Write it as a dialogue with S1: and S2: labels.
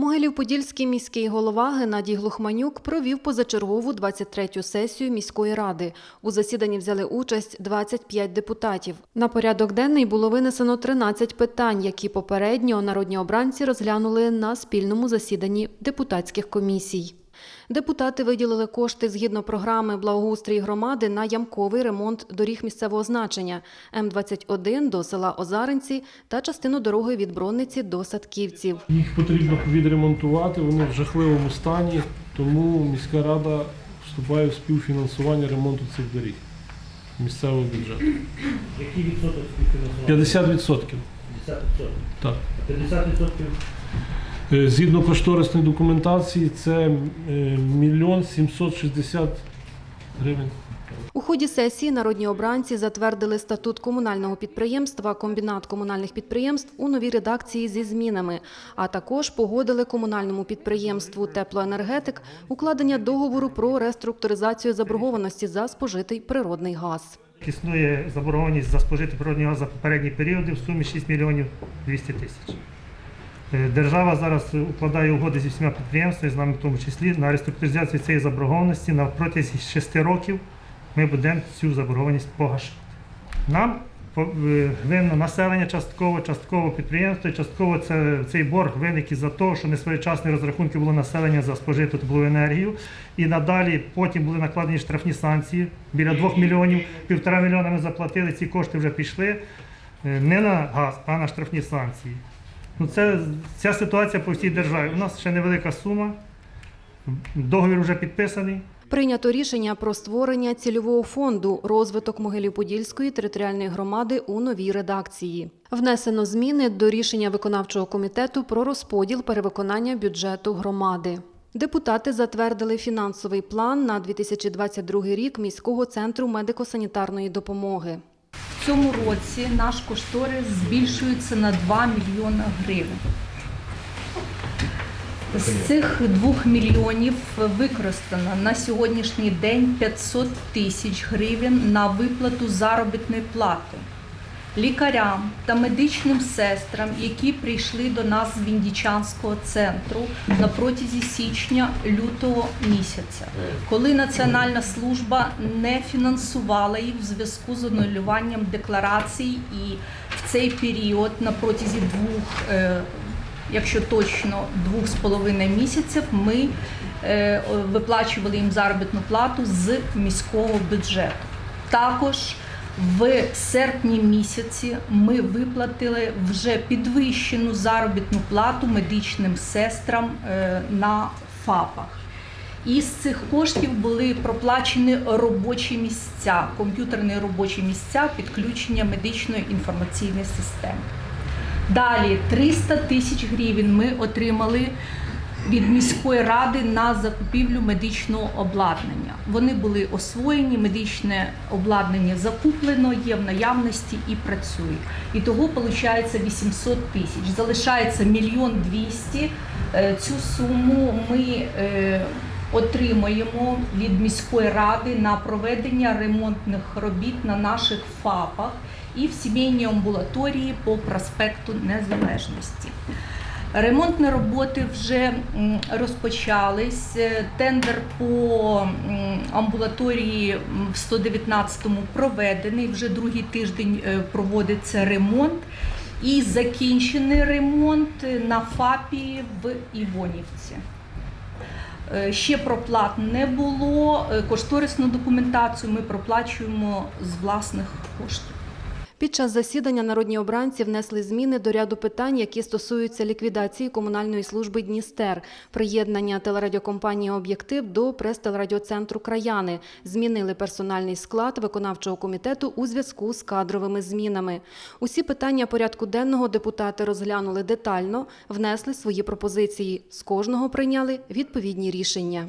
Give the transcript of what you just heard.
S1: Могилів-Подільський міський голова Геннадій Глухманюк провів позачергову 23-ю сесію міської ради. У засіданні взяли участь 25 депутатів. На порядок денний було винесено 13 питань, які попередньо народні обранці розглянули на спільному засіданні депутатських комісій. Депутати виділили кошти згідно програми благоустрій громади на ямковий ремонт доріг місцевого значення М21 до села Озаринці та частину дороги від Бронниці до Садківців.
S2: Їх потрібно відремонтувати, вони в жахливому стані, тому міська рада вступає в співфінансування ремонту цих доріг місцевого бюджету.
S3: Який відсоток співфінансування?
S2: 50%.
S3: 50%.
S2: Так.
S3: 50%
S2: Е, Згідно кошторисної документації, це е, мільйон 760 гривень.
S1: У ході сесії народні обранці затвердили статут комунального підприємства Комбінат комунальних підприємств у новій редакції зі змінами, а також погодили комунальному підприємству Теплоенергетик укладення договору про реструктуризацію заборгованості за спожитий природний газ.
S4: Існує заборгованість за спожитий природний газ за попередні періоди в сумі 6 мільйонів 200 тисяч. Е, Держава зараз укладає угоди зі всіма підприємствами, з нами в тому числі, на реструктуризацію цієї заборгованості на протязі 6 років ми будемо цю заборгованість погашати. Нам по- е, винно населення частково, частково підприємство, частково це, цей борг виник із-за того, що несвоєчасні розрахунки було населення за спожиту теплову енергію. І надалі потім були накладені штрафні санкції біля 2 мільйонів, півтора мільйона ми заплатили, ці кошти вже пішли е, не на газ, а на штрафні санкції. Ну, це, ця ситуація по всій державі. У нас ще невелика сума, договір вже підписаний.
S1: Прийнято рішення про створення цільового фонду розвиток Могилів-Подільської територіальної громади у новій редакції. Внесено зміни до рішення виконавчого комітету про розподіл перевиконання бюджету громади. Депутати затвердили фінансовий план на 2022 рік міського центру медико-санітарної допомоги.
S5: В цьому році наш кошторис збільшується на 2 мільйони гривень. З цих 2 мільйонів використано на сьогоднішній день 500 тисяч гривень на виплату заробітної плати лікарям та медичним сестрам, які прийшли до нас з Віндічанського центру на протязі січня-лютого місяця, коли Національна служба не фінансувала їх в зв'язку з анулюванням декларацій, і в цей період на протязі двох, е, якщо точно, двох з половиною місяців ми е, виплачували їм заробітну плату з міського бюджету. Також в серпні місяці ми виплатили вже підвищену заробітну плату медичним сестрам е, на ФАПах. Із цих коштів були проплачені робочі місця, комп'ютерні робочі місця підключення медичної інформаційної системи. Далі 300 тисяч гривень ми отримали від міської ради на закупівлю медичного обладнання. Вони були освоєні, медичне обладнання закуплено, є в наявності і працює. І того виходить 800 тисяч. Залишається мільйон двісті. Е, Цю суму ми е, отримаємо від міської ради на проведення ремонтних робіт на наших ФАПах і в сімейній амбулаторії по проспекту Незалежності. Ремонтні роботи вже розпочались. Е, Тендер по амбулаторії в 119-му проведений. Вже другий тиждень е, проводиться ремонт. І закінчений ремонт на ФАПі в Івонівці. Е, Ще проплат не було. Кошторисну документацію ми проплачуємо з власних коштів.
S1: Під час засідання народні обранці внесли зміни до ряду питань, які стосуються ліквідації комунальної служби Дністер, приєднання телерадіокомпанії Об'єктив до прес-телерадіоцентру Краяни, змінили персональний склад виконавчого комітету у зв'язку з кадровими змінами. Усі питання порядку денного депутати розглянули детально, внесли свої пропозиції. З кожного прийняли відповідні рішення.